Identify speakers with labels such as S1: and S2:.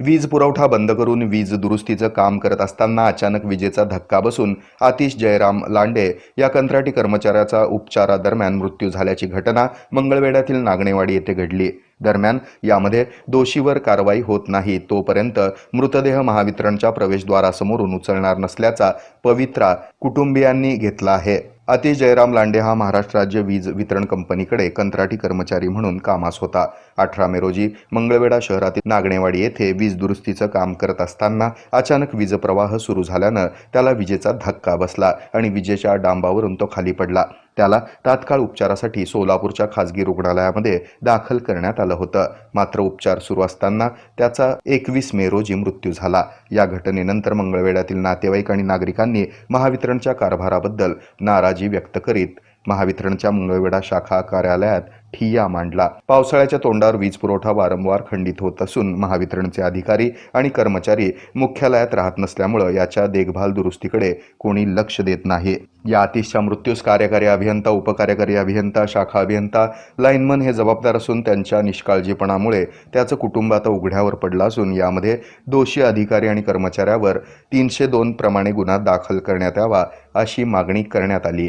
S1: वीज पुरवठा बंद करून वीज दुरुस्तीचं काम करत असताना अचानक विजेचा धक्का बसून आतिश जयराम लांडे या कंत्राटी कर्मचाऱ्याचा उपचारादरम्यान मृत्यू झाल्याची घटना मंगळवेढ्यातील नागणेवाडी येथे घडली. दरम्यान यामध्ये दोषीवर कारवाई होत नाही तोपर्यंत मृतदेह महावितरणच्या प्रवेशद्वारासमोरून उचलणार नसल्याचा पवित्रा कुटुंबियांनी घेतला आहे. अतिश जयराम लांडे हा महाराष्ट्र राज्य वीज वितरण कंपनीकडे कंत्राटी कर्मचारी म्हणून कामास होता. अठरा मे रोजी मंगळवेढा शहरातील नागणेवाडी येथे वीज दुरुस्तीचं काम करत असताना अचानक वीज प्रवाह सुरू झाल्यानं त्याला विजेचा धक्का बसला आणि विजेच्या डांबावरून तो खाली पडला. त्याला तात्काळ उपचारासाठी सोलापूरच्या खासगी रुग्णालयामध्ये दाखल करण्यात आलं होतं. मात्र उपचार सुरू असताना त्याचा एकवीस मे रोजी मृत्यू झाला. या घटनेनंतर मंगळवेढ्यातील नातेवाईक आणि नागरिकांनी महावितरणच्या कारभाराबद्दल नाराजी व्यक्त करीत महावितरणच्या मंगळवेढा शाखा कार्यालयात ठिय्या मांडला. पावसाळ्याच्या तोंडावर वीज पुरवठा वारंवार खंडित होत असून महावितरणचे अधिकारी आणि कर्मचारी मुख्यालयात राहत नसल्यामुळं याच्या देखभाल दुरुस्तीकडे कोणी लक्ष देत नाही. या आतिशच्या मृत्यूस कार्यकारी अभियंता उपकार्यकारी अभियंता शाखा अभियंता लाईनमन हे जबाबदार असून त्यांच्या निष्काळजीपणामुळे त्याचं कुटुंब आता उघड्यावर पडलं असून यामध्ये दोषी अधिकारी आणि कर्मचाऱ्यावर तीनशे दोन प्रमाणे गुन्हा दाखल करण्यात यावा अशी मागणी करण्यात आली.